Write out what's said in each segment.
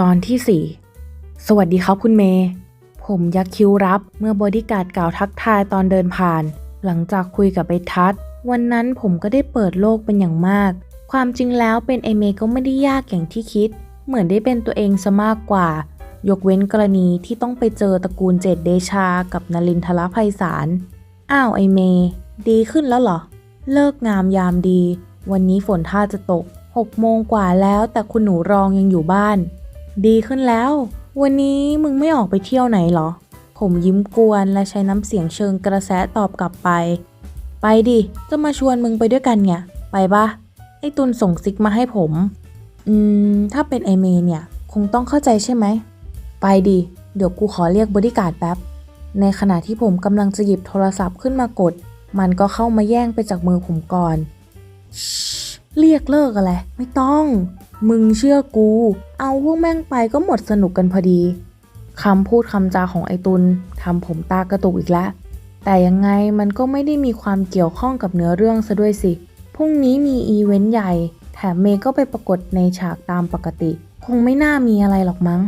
ตอนที่ 4 สวัสดีครับคุณเมย์ ผมยักคิ้วรับเมื่อบอดี้การ์ดกล่าวทักทายตอนเดินผ่าน หลังจากคุยกับไอ้ทัศวันนั้นผมก็ได้เปิดโลกเป็นอย่างมาก ความจริงแล้วเป็นไอเมย์ก็ไม่ได้ยากอย่างที่คิด เหมือนได้เป็นตัวเองซะมากกว่า ยกเว้นกรณีที่ต้องไปเจอตระกูลเจดเดชากับนลินทรภัยสาร อ้าวไอเมย์ดีขึ้นแล้วเหรอ เลิกงามยามดี วันนี้ฝนท่าจะตกหกโมงกว่าแล้วแต่คุณหนูรองยังอยู่บ้าน ดีขึ้นแล้ว วันนี้มึงไม่ออกไปเที่ยวไหนเหรอ ผมยิ้มกวนและใช้น้ำเสียงเชิงกระแสตอบกลับไป ไปดิ จะมาชวนมึงไปด้วยกันเนี่ย ไปปะไอตุนส่งซิกมาให้ผม อืม ถ้าเป็นไอเมย์เนี่ย คงต้องเข้าใจใช่ไหม ไปดิ เดี๋ยวกูขอเรียกบริการดแป๊บ ในขณะที่ผมกำลังจะหยิบโทรศัพท์ขึ้นมากด มันก็เข้ามาแย่งไปจากมือผมก่อนช เรียกเลิกอะไร ไม่ต้อง มึงเชื่อกู เอาพวกแม่งไปก็หมดสนุกกันพอดีคำพูดคำจาของไอตุลทำผมตากระตุกอีกแล้วแต่ยังไงมันก็ไม่ได้มีความเกี่ยวข้องกับเนื้อเรื่องซะด้วยสิ พรุ่งนี้มีอีเวนต์ใหญ่ แถมเมย์ก็ไปปรากฏในฉากตามปกติ คงไม่น่ามีอะไรหรอกมั้ง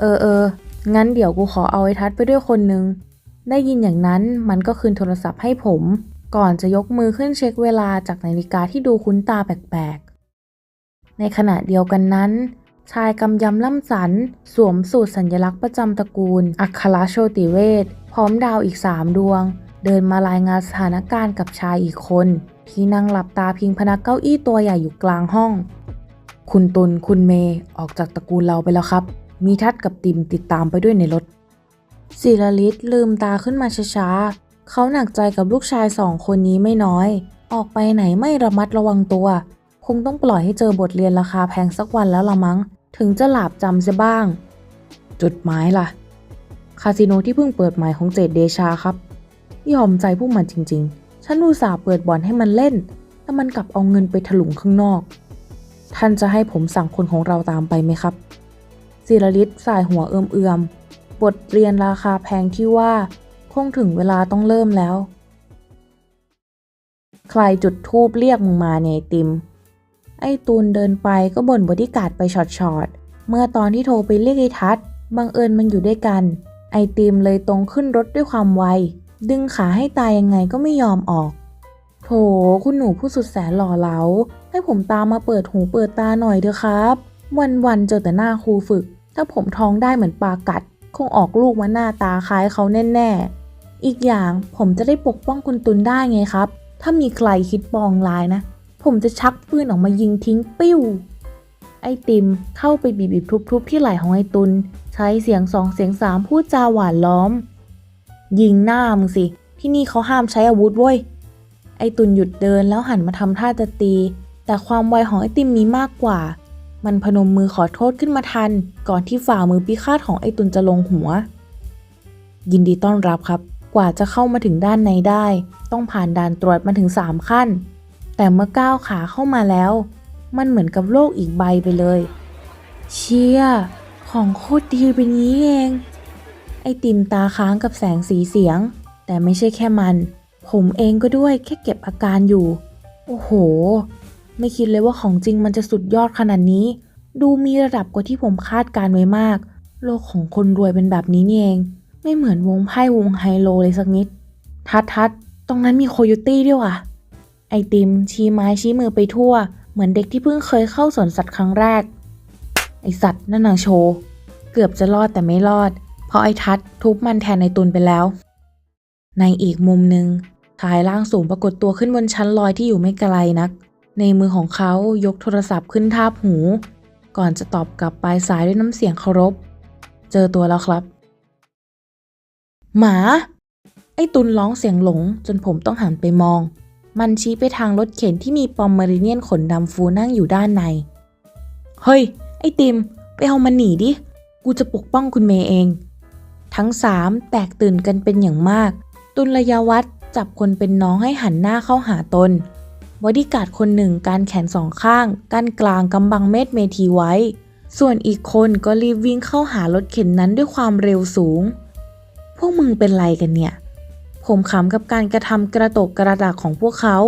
เออเออ งั้นเดี๋ยวกูขอเอาไอ้ทัดไปด้วยคนนึง ได้ยินอย่างนั้นมันก็คืนโทรศัพท์ให้ผม ก่อนจะยกมือขึ้นเช็คเวลาจากนาฬิกาที่ดูคุ้นตาแปลกๆ ในขณะเดียวกันนั้น ชายกำยำล่ำสัน สวมสูตรสัญลักษณ์ประจำตระกูล อัครโชติเวทพร้อมดาวอีกสามดวง เดินมารายงานสถานการณ์กับชายอีกคน ที่นั่งหลับตาพิงพนักเก้าอี้ตัวใหญ่อยู่กลางห้อง คุณตุลคุณเมย์ออกจากตระกูลเราไปแล้วครับ มีทัดกับติมติดตามไปด้วยในรถศิลลิศลืมตาขึ้นมาช้าๆ เขาหนักใจกับลูกชายสองคนนี้ไม่น้อย ออกไปไหนไม่ระมัดระวังตัว คงต้องปล่อยให้เจอบทเรียนราคาแพงสักวันแล้วละมั้ง ถึงจะหลาบจำเสียบ้าง จุดหมายล่ะ คาสิโนที่เพิ่งเปิดใหม่ของเจดเดชาครับ ยอมใจพวกมันจริง ๆ ฉันอุตส่าห์เปิดบ่อนให้มันเล่น แต่มันกลับเอาเงินไปถลุงข้างนอก ท่านจะให้ผมสั่งคนของเราตามไปไหมครับศิรลิศสายหัวเอื่อมๆบทเรียนราคาแพงที่ว่า คงถึงเวลาต้องเริ่มแล้ว ใครจุดทูบเรียกมึงมาเนี่ยไอติม ไอ้ตูนเดินไปก็บ่นบริการดไปช็อตๆ เมื่อตอนที่โทรไปเรียกไอ้ทัศน์บังเอิญมันอยู่ด้วยกัน ไอติมเลยตรงขึ้นรถด้วยความไว ดึงขาให้ตายยังไงก็ไม่ยอมออก โถคุณหนูผู้สุดแสนหล่อเหลา ให้ผมตามมาเปิดหูเปิดตาหน่อยเถอะครับ วันๆเจอแต่หน้าครูฝึก ถ้าผมท้องได้เหมือนปลากัด คงออกลูกมาหน้าตาคล้ายเขาแน่ๆ อีกอย่างผมจะได้ปกป้องคุณตุนได้ไงครับ ถ้ามีใครคิดปองลายนะ ผมจะชักปืนออกมายิงทิ้งปิ้ว ไอติมเข้าไปบีบๆทุบๆที่ไหล่ของไอตุนใช้เสียงสองเสียงสามพูดจาหวานล้อม ยิงหน้ามึงสิ ที่นี่เขาห้ามใช้อาวุธเว้ย ไอตุนหยุดเดินแล้วหันมาทำท่าจะตี แต่ความไวของไอติมมีมากกว่า มันพนมมือขอโทษขึ้นมาทัน ก่อนที่ฝ่ามือพิฆาตของไอตุนจะลงหัวยินดีต้อนรับครับ กว่าจะเข้ามาถึงด้านในได้ ต้องผ่านด่านตรวจมาถึง 3 ขั้น แต่เมื่อก้าวขาเข้ามาแล้ว มันเหมือนกับโลกอีกใบไปเลย เชียของโคตรดีเป็นงี้เอง ไอติมตาค้างกับแสงสีเสียง แต่ไม่ใช่แค่มัน ผมเองก็ด้วยแค่เก็บอาการอยู่ โอ้โห ไม่คิดเลยว่าของจริงมันจะสุดยอดขนาดนี้ ดูมีระดับกว่าที่ผมคาดการไว้มาก โลกของคนรวยเป็นแบบนี้นี่เอง ไม่เหมือนวงไพ่วงไฮโลเลยสักนิด ทัดทัดตรงนั้นมีโคโยตี้ด้วยว่ะ ไอติมชี้ไม้ชี้มือไปทั่ว เหมือนเด็กที่เพิ่งเคยเข้าสวนสัตว์ครั้งแรก ไอสัตว์นั่นนางโชว์ เกือบจะรอดแต่ไม่รอด เพราะไอทัดทุบมันแทนในตุนไปแล้ว ในอีกมุมหนึ่งชายร่างสูงปรากฏตัวขึ้นบนชั้นลอยที่อยู่ไม่ไกลนัก ในมือของเขายกโทรศัพท์ขึ้นทาบหู ก่อนจะตอบกลับปลายสายด้วยน้ำเสียงเคารพ เจอตัวแล้วครับ หมา ไอ้ตุนร้องเสียงหลงจนผมต้องหันไปมอง มันชี้ไปทางรถเข็นที่มีปอมเมริเนียนขนดำฟูนั่งอยู่ด้านใน เฮ้ย ไอ้ติม ไปเอามันหนีดิ กูจะปกป้องคุณเมย์เอง ทั้งสามแตกตื่นกันเป็นอย่างมาก ตุลยวัฒน์จับคนเป็นน้องให้หันหน้าเข้าหาตนบอดี้การ์ดคนหนึ่งการแขนสองข้างกั้นกลางกำบังเม็ดเมทีไว้ ส่วนอีกคนก็รีบวิ่งเข้าหารถเข็นนั้นด้วยความเร็วสูง วกมึงเป็นไรกันเนี่ย ผมขำกับการกระทำกระตกกระดากของพวกเขา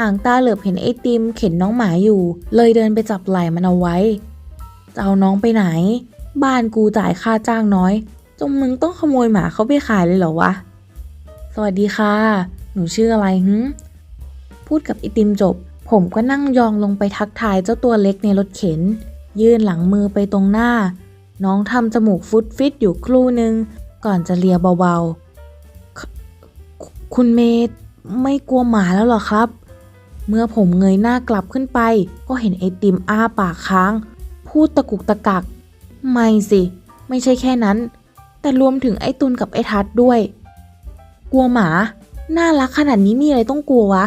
หางตาเหลือบเห็นไอติม เข็นน้องหมาอยู่ เลยเดินไปจับไหล่มันเอาไว้ จะเอาน้องไปไหน บ้านกูจ่ายค่าจ้างน้อย จงมึงต้องขโมยหมาเขาไปขายเลยเหรอวะ สวัสดีค่ะ หนูชื่ออะไรหึพูดกับไอติมจบ ผมก็นั่งยองลงไปทักทายเจ้าตัวเล็กในรถเข็น ยื่นหลังมือไปตรงหน้า น้องทำจมูกฟุตฟิตอยู่ครู่หนึ่ง ก่อนจะเลียเบาๆ คุณเมย์ไม่กลัวหมาแล้วหรอครับ เมื่อผมเงยหน้ากลับขึ้นไป ก็เห็นไอติมอ้าปากค้าง พูดตะกุกตะกัก ไม่สิ ไม่ใช่แค่นั้น แต่รวมถึงไอตุนกับไอทัดด้วย กลัวหมา น่ารักขนาดนี้มีอะไรต้องกลัววะ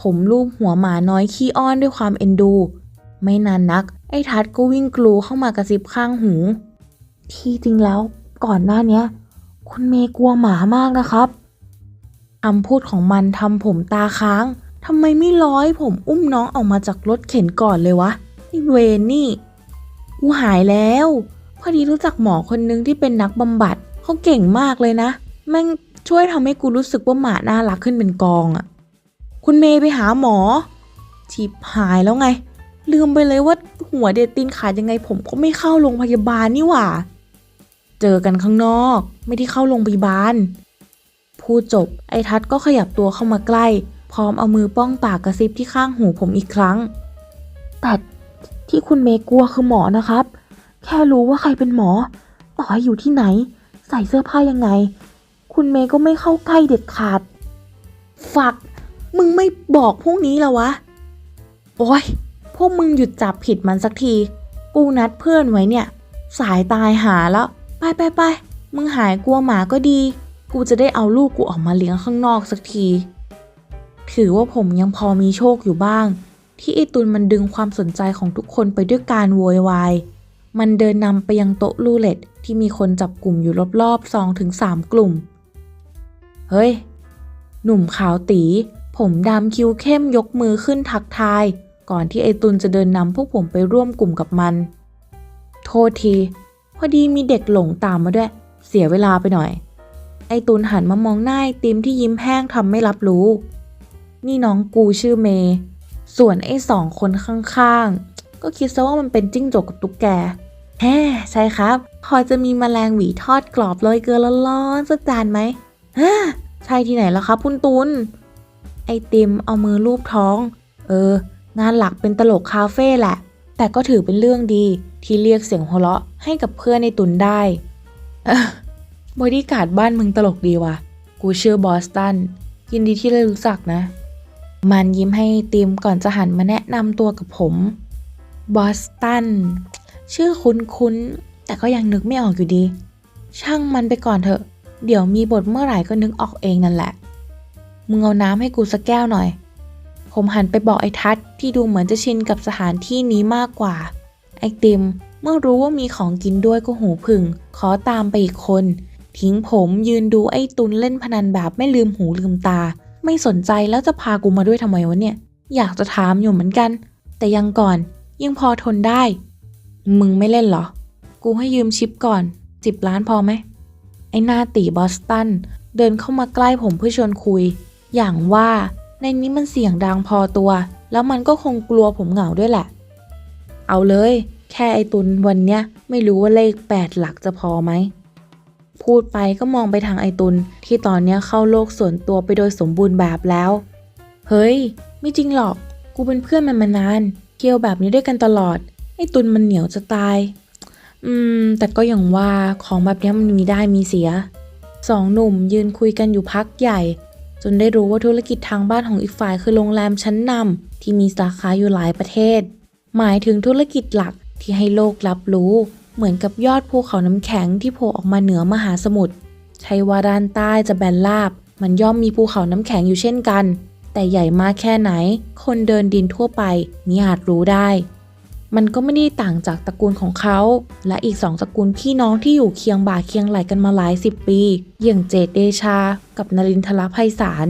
ผมลูบหัวหมาน้อยขี้อ้อนด้วยความเอ็นดู ไม่นานนัก ไอ้ทัดก็วิ่งกลูเข้ามากระซิบข้างหู ที่จริงแล้ว ก่อนหน้านี้ คุณเมย์กลัวหมามากนะครับคำพูดของมันทำผมตาค้างทำไมไม่ร้อยผมอุ้มน้องออกมาจากรถเข็นก่อนเลยวะไอเวนนี่ กูหายแล้ว พอดีรู้จักหมอคนนึงที่เป็นนักบำบัดเขาเก่งมากเลยนะ แม่งช่วยทำให้กูรู้สึกว่าหมาน่ารักขึ้นเป็นกองอะ่ะ คุณเมย์ไปหาหมอชิบหายแล้วไง ลืมไปเลยว่าหัวเดตีนขาดยังไงผมก็ไม่เข้าโรงพยาบาลนี่หว่า เจอกันข้างนอก ไม่ได้เข้าโรงพยาบาล พูดจบไอ้ทัดก็ขยับตัวเข้ามาใกล้ พร้อมเอามือป้องปากกระซิบที่ข้างหูผมอีกครั้ง แต่ที่คุณเมย์กลัวคือหมอนะครับ แค่รู้ว่าใครเป็นหมอ ต่อให้อยู่ที่ไหน ใส่เสื้อผ้ายังไง คุณเมย์ก็ไม่เข้าใกล้เด็ดขาด ฝัก มึงไม่บอกพวกนี้แล้ววะ โอ้ยพวกมึงหยุดจับผิดมันสักที กูนัดเพื่อนไว้เนี่ย สายตายหาแล้ว ไปไปไปมึงหายกลัวหมาก็ดี กูจะได้เอาลูกกูออกมาเลี้ยงข้างนอกสักที ถือว่าผมยังพอมีโชคอยู่บ้าง ที่ไอตุนมันดึงความสนใจของทุกคนไปด้วยการโวยวาย มันเดินนำไปยังโต๊ะลูเล็ตที่มีคนจับกลุ่มอยู่รอบๆสองถึงสามกลุ่ม เฮ้ย หนุ่มขาวตี ผมดำคิ้วเข้มยกมือขึ้นทักทาย ก่อนที่ไอตุนจะเดินนำพวกผมไปร่วมกลุ่มกับมัน โทษที อดีมีเด็กหลงตามมาด้วย เสียเวลาไปหน่อย ไอตุนหันมามองหน้าไอติมที่ยิ้มแห้งทำไม่รับรู้ นี่น้องกูชื่อเมย์ส่วนไอสองคนข้างๆ ก็คิดซะว่ามันเป็นจิ้งจกกับตุ๊กแกแฮ่ใช่ครับ พอจะมีแมลงหวีทอดกรอบโรยเกลือร้อนๆสักจานไหมฮ่าใช่ที่ไหนแล้วครับคุณตุนไอติมเอามือลูบท้อง เออ งานหลักเป็นตลกคาเฟ่แหละ แต่ก็ถือเป็นเรื่องดี ที่เรียกเสียงหัวเราะให้กับเพื่อนในตุนได้บอดี้การ์ดบ้านมึงตลกดีว่ะ กูชื่อบอสตัน ยินดีที่ได้รู้จักนะ มันยิ้มให้ติมก่อนจะหันมาแนะนำตัวกับผม บอสตัน ชื่อคุ้นๆ แต่ก็ยังนึกไม่ออกอยู่ดี ช่างมันไปก่อนเถอะ เดี๋ยวมีบทเมื่อไหร่ก็นึกออกเองนั่นแหละ มึงเอาน้ำให้กูสักแก้วหน่อย ผมหันไปบอกไอ้ทัศที่ดูเหมือนจะชินกับสถานที่นี้มากกว่า ไอติม เมื่อรู้ว่ามีของกินด้วยก็หูผึ่ง ขอตามไปอีกคน ทิ้งผมยืนดูไอ้ตุนเล่นพนันแบบไม่ลืมหูลืมตา ไม่สนใจแล้วจะพากูมาด้วยทำไมวะเนี่ย อยากจะถามอยู่เหมือนกัน แต่ยังก่อนยังพอทนได้ มึงไม่เล่นเหรอ กูให้ยืมชิปก่อนสิบล้านพอไหม ไอ้หน้าตีบอสตัน เดินเข้ามาใกล้ผมเพื่อชวนคุย อย่างว่าในนี้มันเสียงดังพอตัว แล้วมันก็คงกลัวผมเหงาด้วยแหละ เอาเลย แค่ไอตุนวันเนี้ยไม่รู้ว่าเลขแปดหลักจะพอไหม พูดไปก็มองไปทางไอตุนที่ตอนเนี้ยเข้าโลกส่วนตัวไปโดยสมบูรณ์แบบแล้ว เฮ้ย ไม่จริงหรอก กูเป็นเพื่อนมันมานานเที่ยวแบบนี้ด้วยกันตลอด ไอตุนมันเหนียวจะตาย อืม แต่ก็อย่างว่าของแบบเนี้ยมันมีได้มีเสียสองหนุ่มยืนคุยกันอยู่พักใหญ่ จนได้รู้ว่าธุรกิจทางบ้านของอีกฝ่ายคือโรงแรมชั้นนำที่มีสาขาอยู่หลายประเทศ หมายถึงธุรกิจหลักที่ให้โลกรับรู้ เหมือนกับยอดภูเขาน้ำแข็งที่โผล่ออกมาเหนือมหาสมุทรใช่ว่าด้านใต้จะแบนราบ มันย่อมมีภูเขาน้ำแข็งอยู่เช่นกัน แต่ใหญ่มากแค่ไหน คนเดินดินทั่วไปมิอาจรู้ได้ มันก็ไม่ได้ต่างจากตระกูลของเขา และอีกสองตระกูลพี่น้องที่อยู่เคียงบ่าเคียงไหลกันมาหลายสิบปี อย่างเจดเดชา กับนรินทรไพศาล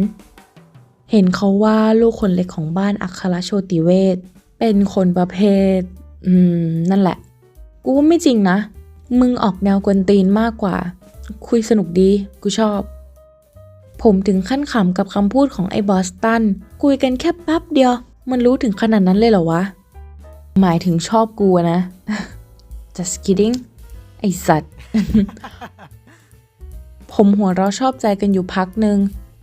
เห็นเขาว่าลูกคนเล็กของบ้านอัครโชติเวศ เป็นคนประเภท อืม นั่นแหละ กูว่าไม่จริงนะ มึงออกแนวกวนตีนมากกว่า คุยสนุกดี กูชอบ ผมถึงขั้นขำกับคำพูดของไอ้บอสตัน คุยกันแค่แป๊บเดียว มันรู้ถึงขนาดนั้นเลยเหรอวะ หมายถึงชอบกูนะ just kidding ไอสัตว์ ผมหัวเราะชอบใจกันอยู่พักหนึ่ง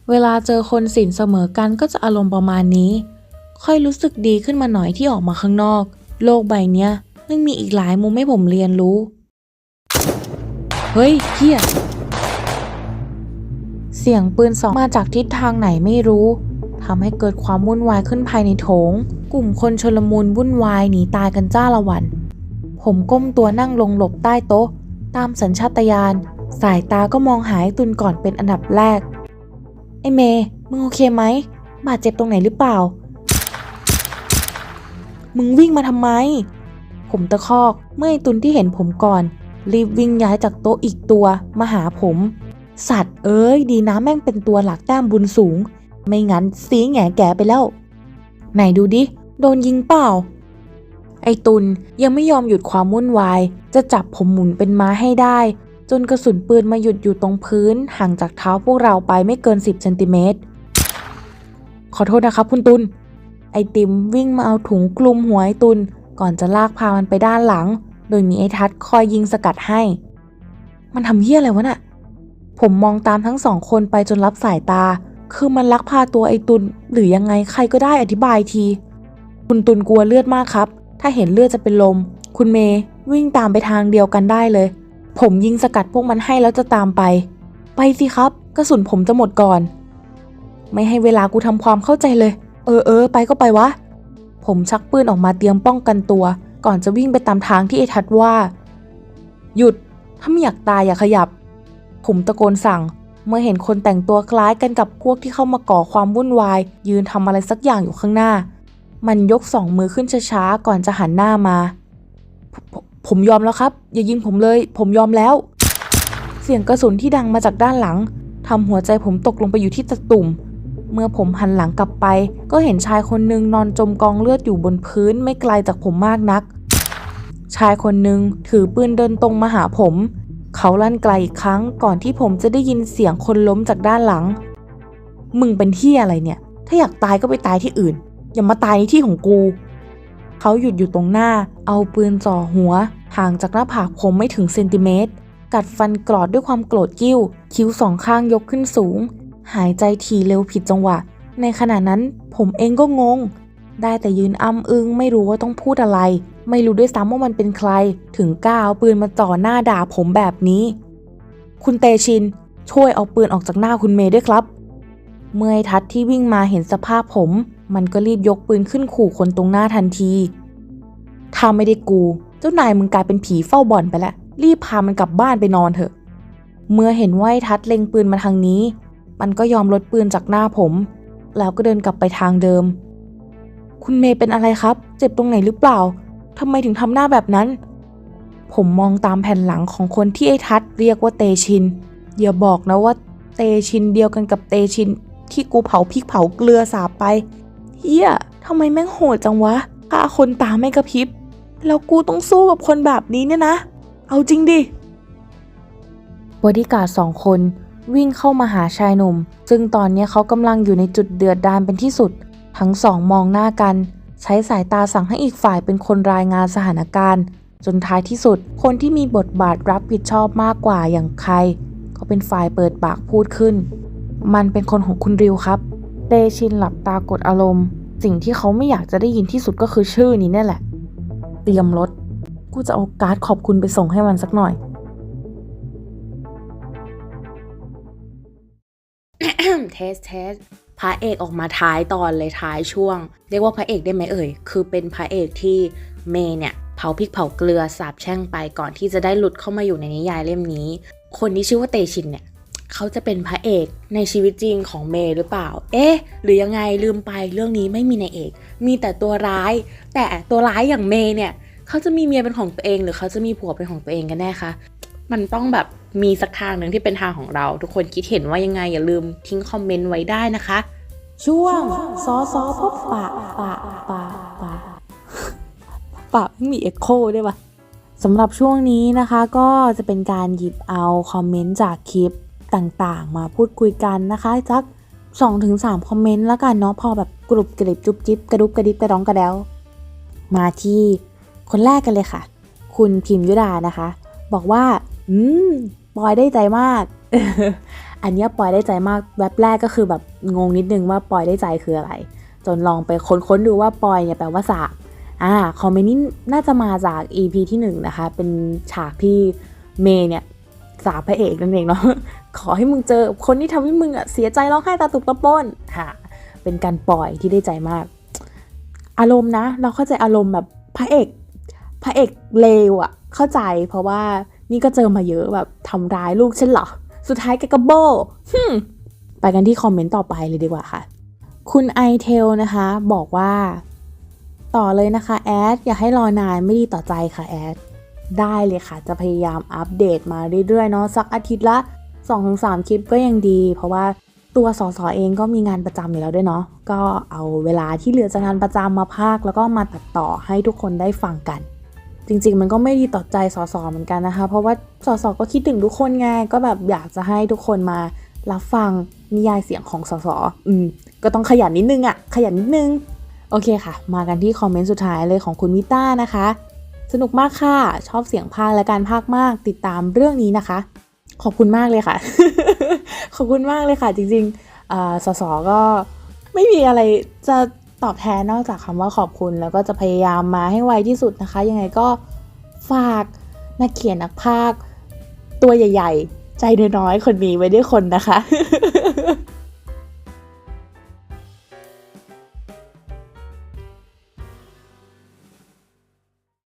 เวลาเจอคนสินเสมอกันก็จะอารมณ์ประมาณนี้ ค่อยรู้สึกดีขึ้นมาหน่อยที่ออกมาข้างนอก โลกใบเนี้ยยังมีอีกหลายมุมให้ผมเรียนรู้ เฮ้ยเฮียเสียงปืนสองมาจากทิศทางไหนไม่รู้ทำให้เกิดความวุ่นวายขึ้นภายในโถง กลุ่มคนชลมุนวุ่นวายหนีตายกันจ้าละวัน ผมก้มตัวนั่งลงหลบใต้โต๊ะ ตามสัญชาตญาณสายตาก็มองหาไอ้ตุนก่อนเป็นอันดับแรก ไอเม มึงโอเคไหม บาดเจ็บตรงไหนหรือเปล่า มึงวิ่งมาทำไม ผมตะคอกเมื่อไอตุนที่เห็นผมก่อน รีบวิ่งย้ายจากโต๊ะอีกตัวมาหาผม สัตว์เอ้ยดีนะแม่งเป็นตัวหลักแต้มบุญสูง ไม่งั้นซีแง่แก่ไปแล้ว ไหนดูดิ โดนยิงเปล่า ไอตุนยังไม่ยอมหยุดความวุ่นวาย จะจับผมหมุนเป็นม้าให้ได้ จนกระสุนปืนมาหยุดอยู่ตรงพื้น ห่างจากเท้าพวกเราไปไม่เกิน 10เซนติเมตรขอโทษนะครับคุณตุน ไอติมวิ่งมาเอาถุงคลุมหัวไอตุน ก่อนจะลากพามันไปด้านหลัง โดยมีไอทัศน์คอยยิงสกัดให้ มันทำเหี้ยอะไรวะน่ะ ผมมองตามทั้งสองคนไปจนรับสายตา คือมันลักพาตัวไอตุน หรือยังไงใครก็ได้อธิบายที คุณตุนกลัวเลือดมากครับ ถ้าเห็นเลือดจะเป็นลม คุณเมย์วิ่งตามไปทางเดียวกันได้เลย ผมยิงสกัดพวกมันให้แล้วจะตามไป ไปสิครับ กระสุนผมจะหมดก่อน ไม่ให้เวลากูทำความเข้าใจเลย ออเออไปก็ไปวะ ผมชักปืนออกมาเตรียมป้องกันตัว ก่อนจะวิ่งไปตามทางที่ไอทัดว่า หยุด ถ้าไม่อยากตายอย่าขยับ ผมตะโกนสั่ง เมื่อเห็นคนแต่งตัวคล้ายกันกับพวกที่เข้ามาก่อความวุ่นวาย ยืนทำอะไรสักอย่างอยู่ข้างหน้า มันยกสองมือขึ้นช้าๆก่อนจะหันหน้ามาผผมผมยอมแล้วครับ อย่ายิงผมเลย ผมยอมแล้ว เสียงกระสุนที่ดังมาจากด้านหลังทำหัวใจผมตกลงไปอยู่ที่ตะตุ่ม เมื่อผมหันหลังกลับไป ก็เห็นชายคนหนึ่งนอนจมกองเลือดอยู่บนพื้นไม่ไกลจากผมมากนัก ชายคนหนึ่งถือปืนเดินตรงมาหาผม เขาลั่นไกลอีกครั้งก่อนที่ผมจะได้ยินเสียงคนล้มจากด้านหลัง มึงเป็นที่อะไรเนี่ย ถ้าอยากตายก็ไปตายที่อื่น อย่ามาตายในที่ของกู เขาหยุดอยู่ตรงหน้า เอาปืนจ่อหัว ห่างจากหน้าผากผมไม่ถึงเซนติเมตร กัดฟันกรอดด้วยความโกรธกิ้ว คิ้วสองข้างยกขึ้นสูง หายใจทีเร็วผิดจังหวะ ในขณะนั้นผมเองก็งง ได้แต่ยืนอ้ำอึงไม่รู้ว่าต้องพูดอะไร ไม่รู้ด้วยซ้ำว่ามันเป็นใคร ถึงกล้าเอาปืนมาจ่อหน้าด่าผมแบบนี้ คุณเตชิน ช่วยเอาปืนออกจากหน้าคุณเมย์ด้วยครับ เมื่อไอ้ทัศน์ที่วิ่งมาเห็นสภาพผม มันก็รีบยกปืนขึ้นขู่คนตรงหน้าทันที ถ้าไม่ได้กู เจ้านายมึงกลายเป็นผีเฝ้าบ่อนไปแล้วรีบพามันกลับบ้านไปนอนเถอะ เมื่อเห็นว่าไอ้ทัศน์เล็งปืนมาทางนี้ มันก็ยอมลดปืนจากหน้าผม แล้วก็เดินกลับไปทางเดิม คุณเมย์เป็นอะไรครับ เจ็บตรงไหนหรือเปล่าทำไมถึงทำหน้าแบบนั้น ผมมองตามแผ่นหลังของคนที่ไอ้ทัศน์เรียกว่าเตชินอย่าบอกนะว่าเตชินเดียวกันกับเตชิน ที่กูเผาพริกเผาเกลือสาบไปเฮียทำไมแม่งโหดจังวะฆ่าคนตาไม่กระพริบ แล้วกูต้องสู้กับคนแบบนี้เนี่ยนะ เอาจริงดิบอดี้การ์ดสองคน วิ่งเข้ามาหาชายหนุ่ม ซึ่งตอนนี้เขากำลังอยู่ในจุดเดือดดาลเป็นที่สุด ทั้งสองมองหน้ากัน ใช้สายตาสั่งให้อีกฝ่ายเป็นคนรายงานสถานการณ์ จนท้ายที่สุด คนที่มีบทบาทรับผิดชอบมากกว่าอย่างใคร ก็เป็นฝ่ายเปิดปากพูดขึ้น มันเป็นคนของคุณริวครับเตชินหลับตากดอารมณ์ สิ่งที่เขาไม่อยากจะได้ยินที่สุดก็คือชื่อนี้นี่แหละ เตรียมรถ กูจะเอาการ์ดขอบคุณไปส่งให้มันสักหน่อย เทสเทสพระเอกออกมาท้ายตอนเลยท้ายช่วง เรียกว่าพระเอกได้ไหมเอ่ย คือเป็นพระเอกที่เมย์เนี่ยเผาพริกเผาเกลือสาบแช่งไปก่อนที่จะได้หลุดเข้ามาอยู่ในนิยายเล่มนี้ คนที่ชื่อว่าเตชินเนี่ยเขาจะเป็นพระเอกในชีวิตจริงของเมย์หรือเปล่า เอ๊ะ หรือยังไงลืมไปเรื่องนี้ไม่มีนายเอก มีแต่ตัวร้าย แต่ตัวร้ายอย่างเมย์เนี่ยเขาจะมีเมียเป็นของตัวเอง หรือเขาจะมีผัวเป็นของตัวเองกันแน่คะ มันต้องแบบ มีสักทางหนึ่งที่เป็นทางของเรา ทุกคนคิดเห็นว่ายังไง อย่าลืมทิ้งคอมเมนต์ไว้ได้นะคะ ช่วงซอซอพบปะปะปะปะปะไม่มีเอ็กโคด้วยปะสำหรับช่วงนี้นะคะก็จะเป็นการหยิบเอาคอมเมนต์จากคลิปต่างๆ มาพูดคุยกันนะคะสัก2-3 คอมเมนต์แล้วกันเนาะพอแบบกรุบกริบจุ๊บจิ๊บกระดุบกระดิบกระดองกระเดวมาที่คนแรกกันเลยค่ะคคุณพิมยุดานะคะ บอกว่า อืม ปอยได้ใจมาก อันนี้ยปอยได้ใจมากแวบแรกก็คือแบบงงนิดนึงว่าปอยได้ใจคืออะไร จนลองไปค้นๆดูว่าปอยเนี่ยแปลว่าสาบอ่าคอมเมนต์นี้น่าจะมาจาก EP ที่หนึ่งนะคะ เป็นฉากที่เมย์เนี่ยสาบพระเอกนั่นเองเนาะขอให้มึงเจอคนที่ทำให้มึงอะเสียใจร้องไห้ตาตุกตะป้นค่ะเป็นการปล่อยที่ได้ใจมาก อารมณ์นะ เราเข้าใจอารมณ์แบบพระเอก พระเอกเลวอะเข้าใจเพราะว่า นี่ก็เจอมาเยอะแบบทำร้ายลูกฉันเหรอ สุดท้ายแกก็โบฮึมไปกันที่คอมเมนต์ต่อไปเลยดีกว่าค่ะ คุณไอเทลนะคะ บอกว่า ต่อเลยนะคะแอดอย่าให้รอนานไม่ดีต่อใจค่ะแอดได้เลยค่ะ จะพยายามอัปเดตมาเรื่อยๆเนาะสักอาทิตย์ละ 2-3 คลิปก็ยังดี เพราะว่าตัวสอสอเองก็มีงานประจำอยู่แล้วด้วยเนาะก็เอาเวลาที่เหลือจากงานประจำมาพากแล้วก็มาตัดต่อให้ทุกคนได้ฟังกัน จริง ๆ มันก็ไม่ดีต่อใจสสเหมือนกันนะคะ เพราะว่าสสก็คิดถึงทุกคนไงก็แบบอยากจะให้ทุกคนมารับฟังนิยายเสียงของสสอืมก็ต้องขยันนิดนึงอะขยันนิดนึงโอเคค่ะ มากันที่คอมเมนต์สุดท้ายเลยของคุณวิต้านะคะ สนุกมากค่ะ ชอบเสียงพากและการพากมาก ติดตามเรื่องนี้นะคะ ขอบคุณมากเลยค่ะ ขอบคุณมากเลยค่ะ จริงๆสสก็ไม่มีอะไรจะ ตอบแทนนอกจากคำว่าขอบคุณแล้วก็จะพยายามมาให้ไวที่สุดนะคะ ยังไงก็ฝากนักเขียนนักพากตัวใหญ่ ๆ ใจน้อยๆคนนี้ไว้ด้วยคนนะคะ